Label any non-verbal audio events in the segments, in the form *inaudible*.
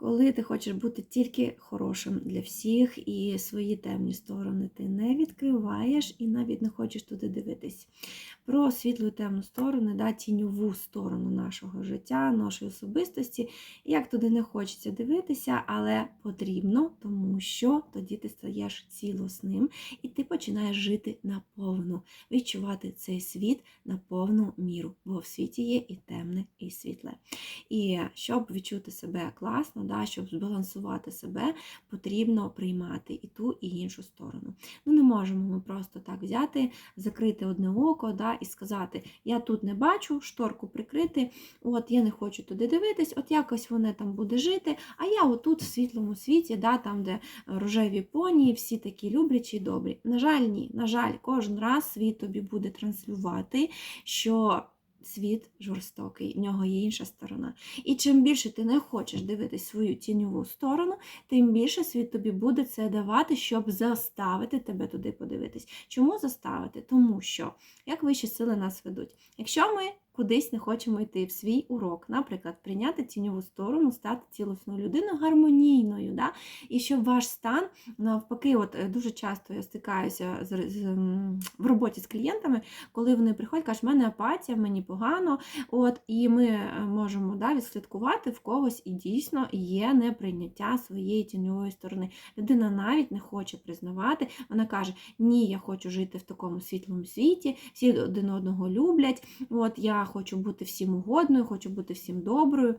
Коли ти хочеш бути тільки хорошим для всіх і свої темні сторони ти не відкриваєш і навіть не хочеш туди дивитись. Про світлу і темну сторону, да, тіньову сторону нашого життя, нашої особистості. Як туди не хочеться дивитися, але потрібно, тому що тоді ти стаєш цілосним і ти починаєш жити наповну, відчувати цей світ на повну міру, бо в світі є і темне, і світле. І щоб відчути себе класно, да, щоб збалансувати себе, потрібно приймати і ту, і іншу сторону. Ну, не можемо ми просто так взяти, закрити одне око да, і сказати: Я тут не бачу, шторку прикрити, от я не хочу туди дивитись, от якось воно там буде жити. А я отут в світлому світі, да, там, де рожеві поні, всі такі люблячі і добрі. На жаль, ні. На жаль, кожен раз світ тобі буде транслювати, що. Світ жорстокий, в нього є інша сторона. І чим більше ти не хочеш дивитись свою тіньову сторону, тим більше світ тобі буде це давати, щоб заставити тебе туди подивитись. Чому заставити? Тому що як вищі сили нас ведуть. Якщо ми кудись не хочемо йти в свій урок, наприклад, прийняти тіньову сторону, стати цілосною людиною гармонійною, да? і щоб ваш стан навпаки, от е, дуже часто я стикаюся з, з, в роботі з клієнтами, коли вони приходять, кажуть, в мене апатія, мені погано. От, І ми е, можемо да, відслідкувати в когось і дійсно є неприйняття своєї тіньової сторони. Людина навіть не хоче признавати, вона каже, ні, я хочу жити в такому світлому світі, всі один одного люблять. От, я хочу бути всім угодною, хочу бути всім доброю.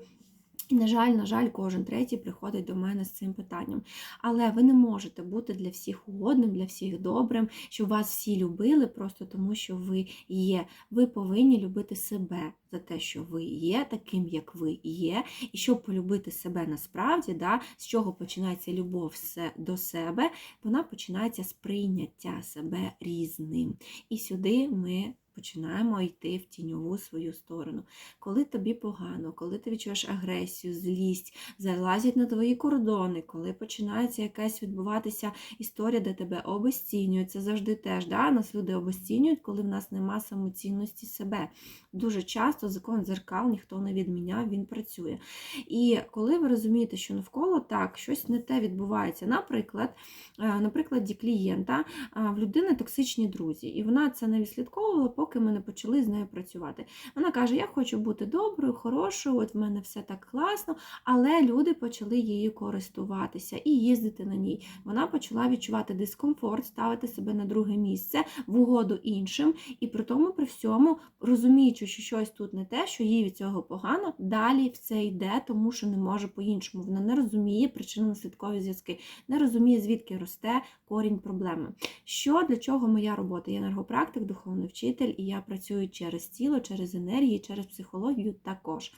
І, на жаль, на жаль, кожен третій приходить до мене з цим питанням. Але ви не можете бути для всіх угодним, для всіх добрим, щоб вас всі любили просто тому, що ви є. Ви повинні любити себе за те, що ви є, таким, як ви є. І щоб полюбити себе насправді, да, з чого починається любов до себе, вона починається з прийняття себе різним. І сюди ми починаємо йти в тіньову свою сторону. Коли тобі погано, коли ти відчуєш агресію, злість, залазять на твої кордони, коли починається якась відбуватися історія, де тебе обесцінюють, це завжди теж да? нас люди обесцінюють, коли в нас нема самоцінності себе. Дуже часто закон дзеркал ніхто не відміняв, він працює. І коли ви розумієте, що навколо так, щось не те відбувається, наприклад, на прикладі клієнта в людини токсичні друзі, і вона це не відслідковувала, поки ми не почали з нею працювати. Вона каже: Я хочу бути доброю, хорошою, от в мене все так класно, але люди почали її користуватися і їздити на ній. Вона почала відчувати дискомфорт, ставити себе на друге місце в угоду іншим, і при тому, при всьому, розуміючи, що щось тут не те, що їй від цього погано, далі в це йде, тому що не може по-іншому. Вона не розуміє причинно-наслідкові зв'язки, не розуміє, звідки росте корінь проблеми. Що для чого моя робота? Я енергопрактик, духовний вчитель і я працюю через тіло, через енергію, через психологію також.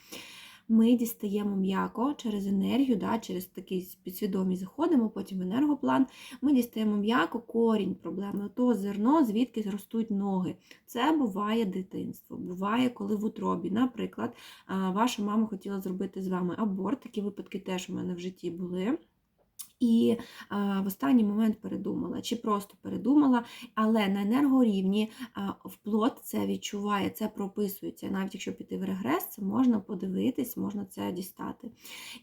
Ми дістаємо м'яко через енергію, да, через такий підсвідомі заходимо, потім в енергоплан. Ми дістаємо м'яко корінь проблеми, то зерно, звідки зростуть ноги. Це буває дитинство, буває, коли в утробі. Наприклад, ваша мама хотіла зробити з вами аборт. Такі випадки теж у мене в житті були. І в останній момент передумала, чи просто передумала, але на енергорівні вплот це відчуває, це прописується. Навіть якщо піти в регрес, це можна подивитись, можна це дістати.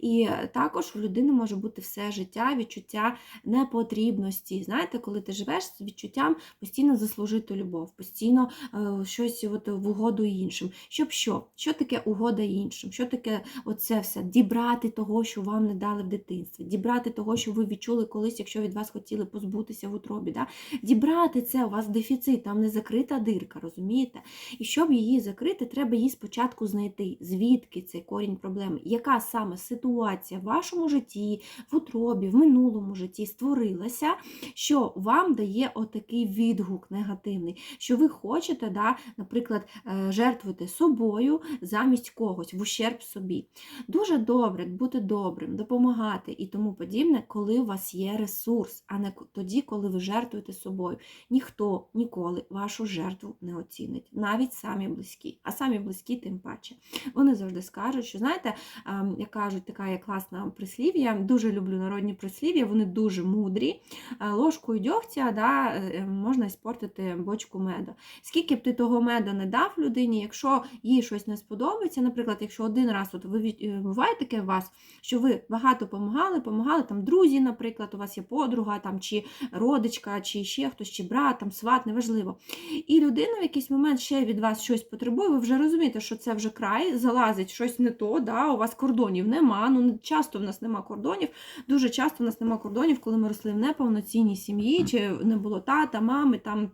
І також у людини може бути все життя відчуття непотрібності. Знаєте, коли ти живеш з відчуттям постійно заслужити любов, постійно е, щось от в угоду іншим. Щоб що? Що таке угода іншим? Що таке оце все? Дібрати того, що вам не дали в дитинстві, дібрати того, що ви відчули колись, якщо від вас хотіли позбутися в утробі. Да? Дібрати це, у вас дефіцит, там не закрита дирка, розумієте? І щоб її закрити, треба її спочатку знайти, звідки цей корінь проблеми, яка саме ситуація в вашому житті, в утробі, в минулому житті створилася, що вам дає отакий відгук негативний, що ви хочете, да, наприклад, е, жертвувати собою замість когось в ущерб собі. Дуже добре бути добрим, допомагати і тому подібне коли у вас є ресурс, а не тоді, коли ви жертвуєте собою. Ніхто ніколи вашу жертву не оцінить, навіть самі близькі, а самі близькі, тим паче. Вони завжди скажуть, що знаєте, ем, як кажуть, така є класна прислів'я. Дуже люблю народні прислів'я, вони дуже мудрі. Е, ложкою дьогтя да, е, можна іспортити бочку меду. Скільки б ти того меда не дав людині, якщо їй щось не сподобається, наприклад, якщо один раз от ви е, буває таке у вас, що ви багато допомагали, допомагали там друзі, наприклад, у вас є подруга, там чи родичка, чи ще хтось, чи брат, там сват, неважливо. І людина в якийсь момент ще від вас щось потребує, ви вже розумієте, що це вже край, залазить щось не то, да, у вас кордонів нема. Ну часто в нас нема кордонів. Дуже часто в нас нема кордонів, коли ми росли в неповноцінній сім'ї, чи не було тата, мами там.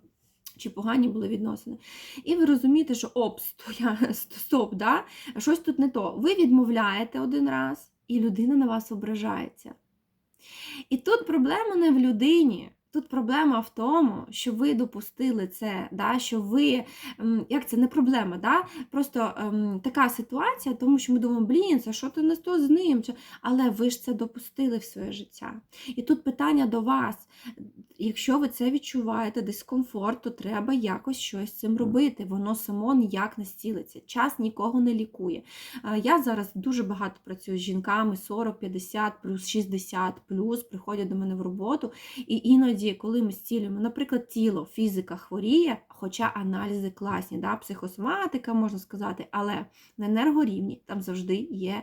Чи погані були відносини. І ви розумієте, що оп, стоя, стоп, да? щось тут не то. Ви відмовляєте один раз, і людина на вас ображається. І тут проблема не в людині. Тут проблема в тому, що ви допустили це, да, що ви, як це не проблема, да, просто ем, така ситуація, тому що ми думаємо, блін, це що ти не то з ним? Але ви ж це допустили в своє життя. І тут питання до вас: якщо ви це відчуваєте, дискомфорт, то треба якось щось з цим робити. Воно само ніяк не зцілиться. Час нікого не лікує. Я зараз дуже багато працюю з жінками 40, 50, плюс 60, плюс приходять до мене в роботу, і іноді коли ми зцілюємо, наприклад, тіло, фізика хворіє, хоча аналізи класні, да, психосоматика, можна сказати, але на енергорівні там завжди є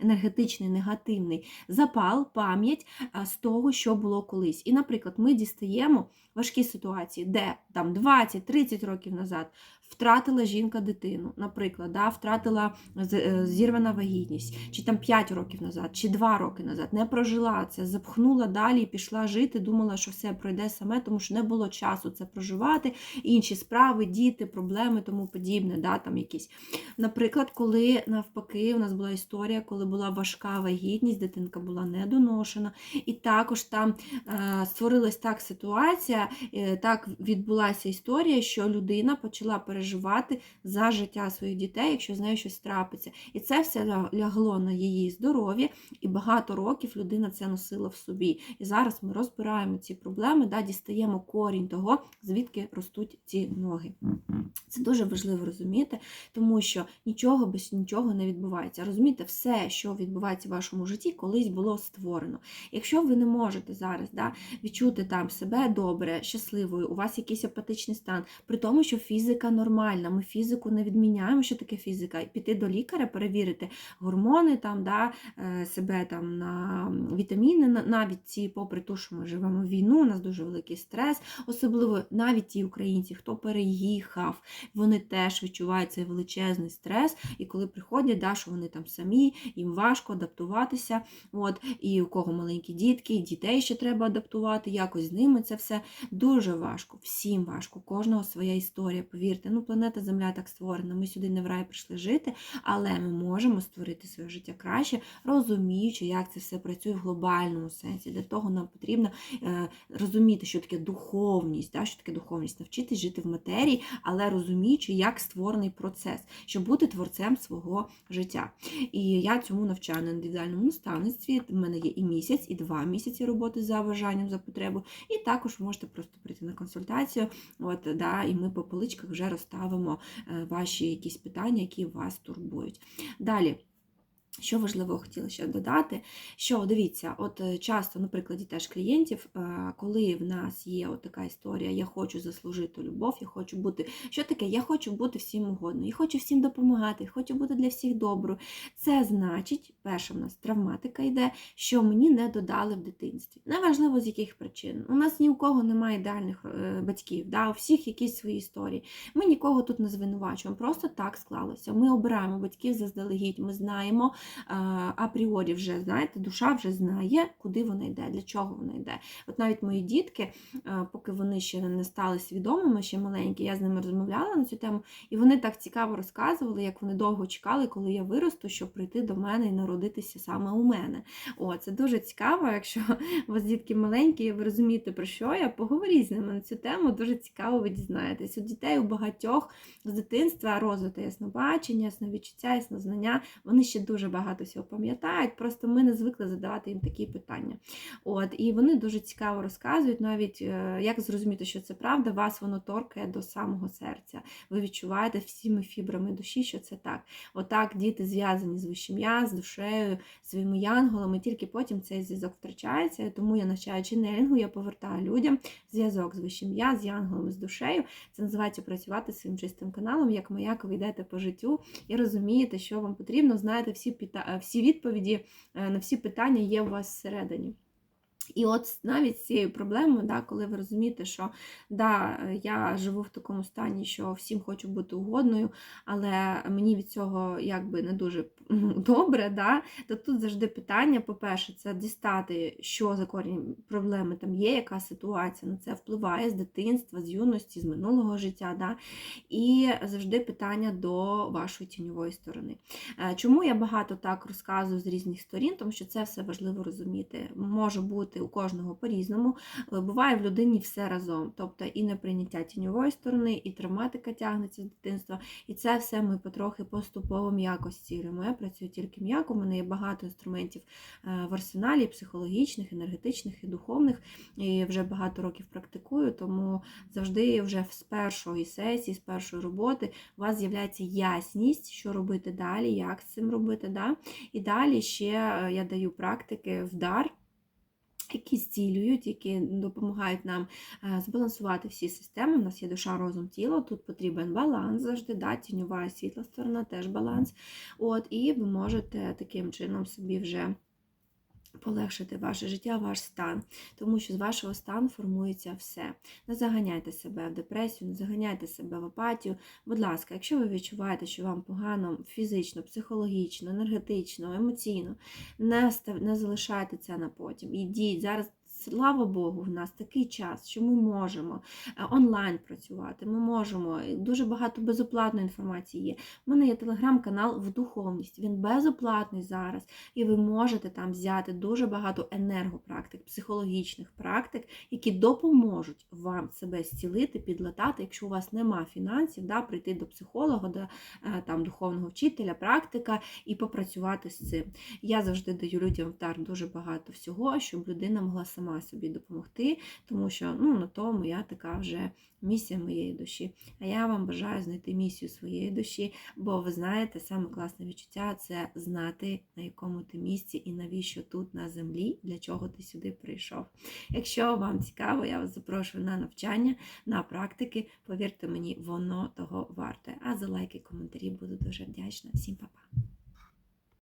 енергетичний, негативний запал, пам'ять з того, що було колись. І, наприклад, ми дістаємо важкі ситуації, де там 20-30 років назад втратила жінка дитину, наприклад, да, втратила е, зірвана вагітність, чи там 5 років назад, чи 2 роки назад, не прожила це, запхнула далі пішла жити, думала, що все пройде саме, тому що не було часу це проживати, інші справи, діти, проблеми, тому подібне. да, там якісь. Наприклад, коли навпаки у нас була історія, коли була важка вагітність, дитинка була недоношена, і також там е, створилась так ситуація, е, так відбулася історія, що людина почала переживати за життя своїх дітей, якщо з нею щось трапиться. І це все лягло на її здоров'я, і багато років людина це носила в собі. І зараз ми розбираємо ці проблеми, да, дістаємо корінь того, звідки ростуть ці ноги. Це дуже важливо розуміти, тому що нічого без нічого не відбувається. Розумієте, все, що відбувається в вашому житті, колись було створено. Якщо ви не можете зараз да, відчути там себе добре, щасливою, у вас якийсь апатичний стан, при тому, що фізика нормальна, ми фізику не відміняємо, що таке фізика, піти до лікаря, перевірити гормони, там, да, е, себе там на вітаміни, навіть ці, попри те, що ми живемо в війну, у нас дуже великий стрес, особливо навіть ті українці, хто переїхав, вони теж відчувають цей величезний стрес, і коли приходять, да, що вони там самі, їм важко адаптуватися. От, І у кого маленькі дітки, і дітей ще треба адаптувати, якось з ними це все дуже важко, всім важко, кожного своя історія, повірте повірте, ну планета Земля так створена. Ми сюди не в рай прийшли жити, але ми можемо створити своє життя краще, розуміючи, як це все працює в глобальному сенсі. Для того нам потрібно е, розуміти, що таке духовність, да, що таке духовність, навчитись жити в матерії, але розуміючи, як створений процес, щоб бути творцем свого життя. І я цьому навчаю на індивідуальному наставництві. В мене є і місяць, і два місяці роботи за бажанням, за потребу. І також можете просто прийти на консультацію. От, да, І ми по поличках вже розставимо е, ваші якісь питання, які вас турбують. Далі. Що важливо хотіла ще додати, що дивіться, от е, часто, на прикладі теж клієнтів, е, коли в нас є от така історія, я хочу заслужити любов, я хочу бути. Що таке? Я хочу бути всім угодно, я хочу всім допомагати, хочу бути для всіх доброю. Це значить, перша в нас травматика йде, що мені не додали в дитинстві. Неважливо з яких причин. У нас ні у кого немає ідеальних е, батьків, да? у всіх якісь свої історії. Ми нікого тут не звинувачуємо, просто так склалося. Ми обираємо батьків заздалегідь, ми знаємо апріорі вже, знаєте, душа вже знає, куди вона йде, для чого вона йде. От навіть мої дітки, поки вони ще не стали свідомими, ще маленькі, я з ними розмовляла на цю тему, і вони так цікаво розказували, як вони довго чекали, коли я виросту, щоб прийти до мене і народитися саме у мене. О, це дуже цікаво, якщо у вас дітки маленькі, і ви розумієте, про що я, поговоріть з ними на цю тему, дуже цікаво ви дізнаєтесь. У дітей у багатьох з дитинства розвита яснобачення, ясновідчуття, яснознання, вони ще дуже багато всього пам'ятають, просто ми не звикли задавати їм такі питання. От, І вони дуже цікаво розказують, навіть е, як зрозуміти, що це правда, вас воно торкає до самого серця. Ви відчуваєте всіми фібрами душі, що це так. Отак діти зв'язані з вищим я, з душею, своїми янголами, тільки потім цей зв'язок втрачається. Тому я навчаю ченелінгу, я повертаю людям зв'язок з вищим я, з янголами, з душею. Це називається працювати своїм чистим каналом, як маяк ви йдете по життю і розумієте, що вам потрібно, знаєте, всі, всі відповіді е, на всі питання є у вас всередині. І от навіть з цією проблемою, да, коли ви розумієте, що да, я живу в такому стані, що всім хочу бути угодною, але мені від цього якби не дуже *laughs* добре, да, то тут завжди питання, по-перше, це дістати, що за корінь проблеми там є, яка ситуація на це впливає з дитинства, з юності, з минулого життя. Да, І завжди питання до вашої тіньової сторони. Е, Чому я багато так розказую з різних сторін? Тому що це все важливо розуміти. Може бути у кожного по-різному. Е, Буває в людині все разом, тобто і неприйняття тіньової сторони, і травматика тягнеться з дитинства. І це все ми потрохи поступово м'яко зцілюємо. Я працюю тільки м'яко, у мене є багато інструментів е, в арсеналі, психологічних, енергетичних і духовних. І вже багато років практикую, тому завжди вже з першої сесії, з першої роботи у вас з'являється ясність, що робити далі, як з цим робити. Да? І далі ще е, я даю практики в дар. Які зцілюють, які допомагають нам е, збалансувати всі системи. У нас є душа, розум, тіло. Тут потрібен баланс завжди, да, тіньова і світла сторона, теж баланс. От, І ви можете таким чином собі вже полегшити ваше життя, ваш стан, тому що з вашого стану формується все. Не заганяйте себе в депресію, не заганяйте себе в апатію. Будь ласка, якщо ви відчуваєте, що вам погано фізично, психологічно, енергетично, емоційно, не, залишайте це на потім. Ідіть зараз. Слава Богу, в нас такий час, що ми можемо е, онлайн працювати, ми можемо. Дуже багато безоплатної інформації є. У мене є телеграм-канал в духовність. Він безоплатний зараз, і ви можете там взяти дуже багато енергопрактик, психологічних практик, які допоможуть вам себе зцілити, підлатати, якщо у вас нема фінансів, да, прийти до психолога, до е, там, духовного вчителя, практика і попрацювати з цим. Я завжди даю людям в дар дуже багато всього, щоб людина могла сама собі допомогти, тому що ну, на то моя така вже місія моєї душі. А я вам бажаю знайти місію своєї душі, бо ви знаєте, саме класне відчуття це знати, на якому ти місці і навіщо тут на землі, для чого ти сюди прийшов. Якщо вам цікаво, я вас запрошую на навчання, на практики. Повірте мені, воно того варте. А за лайки, коментарі буду дуже вдячна. Всім па-па!